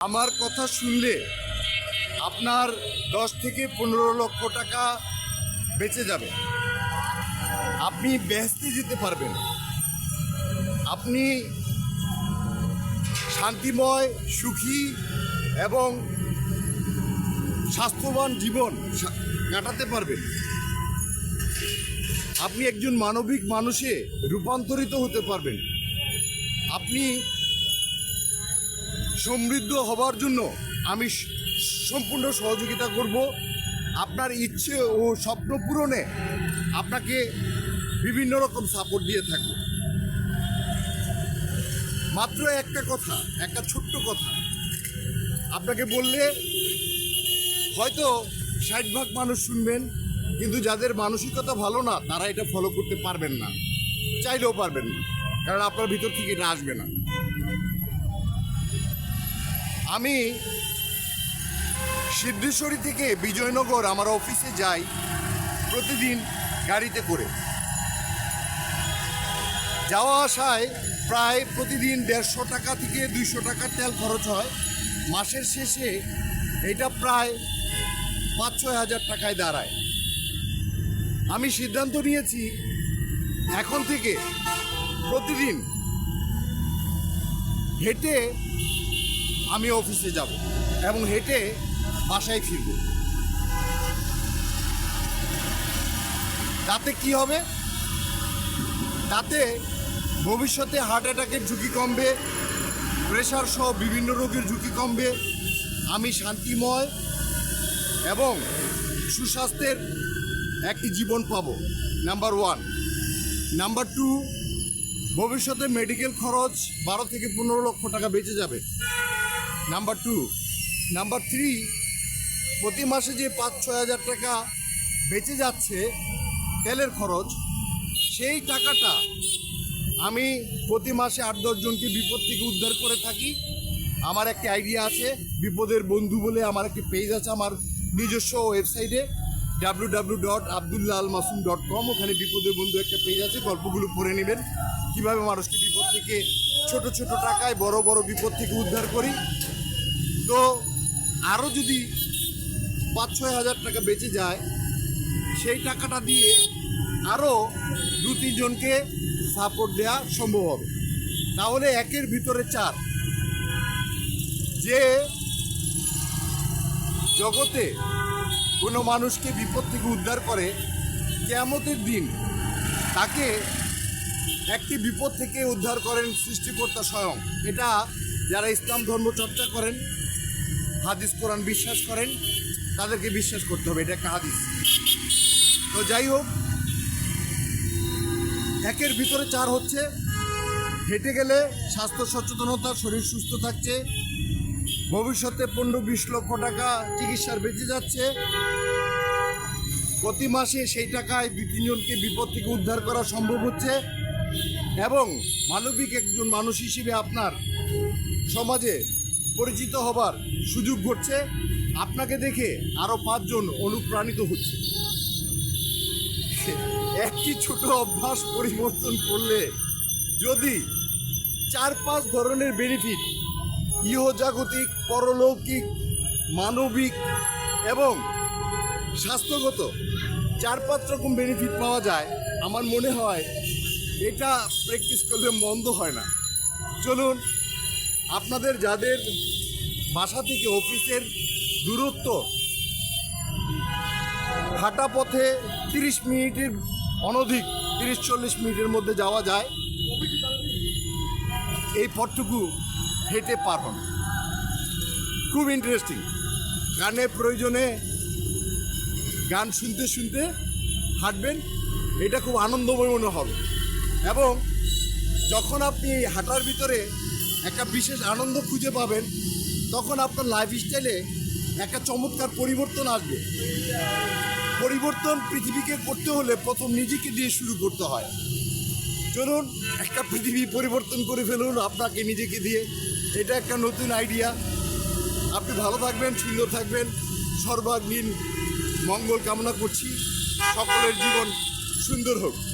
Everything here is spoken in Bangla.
আমার কথা শুনলে আপনার দশ থেকে পনেরো লক্ষ টাকা বেঁচে যাবে। আপনি বেহেস্তে যেতে পারবেন। আপনি শান্তিময়, সুখী এবং স্বাস্থ্যবান জীবন কাটাতে পারবেন। আপনি একজন মানবিক মানুষে রূপান্তরিত হতে পারবেন। আপনি সমৃদ্ধ হবার জন্য আমি সম্পূর্ণ সহযোগিতা করব। আপনার ইচ্ছে ও স্বপ্ন পূরণে আপনাকে বিভিন্ন রকম সাপোর্ট দিয়ে থাকব। মাত্র একটা কথা, একটা ছোট্ট কথা। আপনাকে বললে হয়তো ষাট ভাগ মানুষ শুনবেন, কিন্তু যাদের মানসিকতা ভালো না, তারা এটা ফলো করতে পারবেন না। চাইলেও পারবেন না, কারণ আপনার ভিতর থেকে এটা আসবে না। আমি সিদ্ধেশ্বরী থেকে বিজয়নগর আমার অফিসে যাই প্রতিদিন গাড়িতে করে। যাওয়া আসায় প্রায় প্রতিদিন দেড়শো টাকা থেকে দুইশো টাকার তেল খরচ হয়। মাসের শেষে এটা প্রায় পাঁচ ছয় হাজার টাকায় দাঁড়ায়। আমি সিদ্ধান্ত নিয়েছি, এখন থেকে প্রতিদিন হেঁটে আমি অফিসে যাব এবং হেঁটে বাসায় ফিরব। তাতে কি হবে? তাতে ভবিষ্যতে হার্ট অ্যাটাকের ঝুঁকি কমবে প্রেশার সহ বিভিন্ন রোগের ঝুঁকি কমবে, আমি শান্তিময় এবং সুস্বাস্থ্যের একটি জীবন পাব। নাম্বার ওয়ান নাম্বার টু ভবিষ্যতে মেডিকেল খরচ বারো থেকে পনেরো লক্ষ টাকা বেঁচে যাবে। নাম্বার টু নাম্বার থ্রি প্রতি মাসে যে পাঁচ, ছয় হাজার টাকা বেঁচে যাচ্ছে তেলের খরচ, সেই টাকাটা আমি প্রতি মাসে আট দশজনকে বিপদ থেকে উদ্ধার করে থাকি। আমার একটি আইডিয়া আছে, বিপদের বন্ধু বলে আমার একটি পেজ আছে আমার নিজস্ব ওয়েবসাইটে W W dot Abdullah Al Masum dot com ওখানে বিপদের বন্ধু একটা পেজ আছে, গল্পগুলো পড়ে নেবেন। কীভাবে মানুষকে বিপদ থেকে ছোট ছোট টাকায় বড় বড় বিপদ থেকে উদ্ধার করি। তো আরও যদি পাঁচ ছয় হাজার টাকা বেঁচে যায়, সেই টাকাটা দিয়ে আরও দু তিনজনকে সাপোর্ট দেওয়া সম্ভব হবে। তাহলে একের ভিতরে চার। যে জগতে কোনো মানুষকে বিপদ থেকে উদ্ধার করে, কেয়ামতের দিন তাকে একটি বিপদ থেকে উদ্ধার করেন সৃষ্টিকর্তা স্বয়ং। এটা যারা ইসলাম ধর্ম চর্চা করেন, হাদিস, কোরআন বিশ্বাস করেন, তাদেরকে বিশ্বাস করতে হবে, এটা একটা হাদিস। তো যাই হোক, একের ভিতরে চার হচ্ছে, হেঁটে গেলে স্বাস্থ্য সচেতনতা, শরীর সুস্থ থাকছে, ভবিষ্যতে পনেরো বিশ লক্ষ টাকা চিকিৎসার বেঁচে যাচ্ছে, প্রতি মাসে সেই টাকায় দুই তিনজনকে বিপদ থেকে উদ্ধার করা সম্ভব হচ্ছে। এবং মানবিক একজন মানুষ হিসেবে আপনার সমাজে পরিচিত হবার সুযোগ ঘটছে। আপনাকে দেখে আরও পাঁচজন অনুপ্রাণিত হচ্ছে। একটি ছোট অভ্যাস পরিবর্তন করলে যদি চার পাঁচ ধরনের বেনিফিট ইহজাগতিক, পরলৌকিক, মানবিক এবং স্বাস্থ্যগত চার পাঁচ রকম বেনিফিট পাওয়া যায়, আমার মনে হয় এটা প্র্যাকটিস করলে মন্দ হয় না। চলুন, আপনাদের যাদের বাসা থেকে অফিসের দূরত্ব হাঁটা পথে তিরিশ মিনিটের অনধিক, তিরিশ চল্লিশ মিনিটের মধ্যে যাওয়া যায়, এই পথটুকু হেঁটে পার হন। খুব ইন্টারেস্টিং গানের প্রয়োজনে গান শুনতে শুনতে হাঁটবেন, এটা খুব আনন্দময় মনে হবে। এবং যখন আপনি হাঁটার ভিতরে একটা বিশেষ আনন্দ খুঁজে পাবেন, তখন আপনার লাইফ স্টাইলে একটা চমৎকার পরিবর্তন আসবে। পরিবর্তন পৃথিবীকে করতে হলে প্রথম নিজেকে দিয়ে শুরু করতে হয়। চলুন, একটা পৃথিবী পরিবর্তন করে ফেলুন আপনাকে নিজেকে দিয়ে। এটা একটা নতুন আইডিয়া আপনি ভালো থাকবেন, সুন্দর থাকবেন। সর্বাঙ্গীন মঙ্গল কামনা করছি। সকলের জীবন সুন্দর হোক।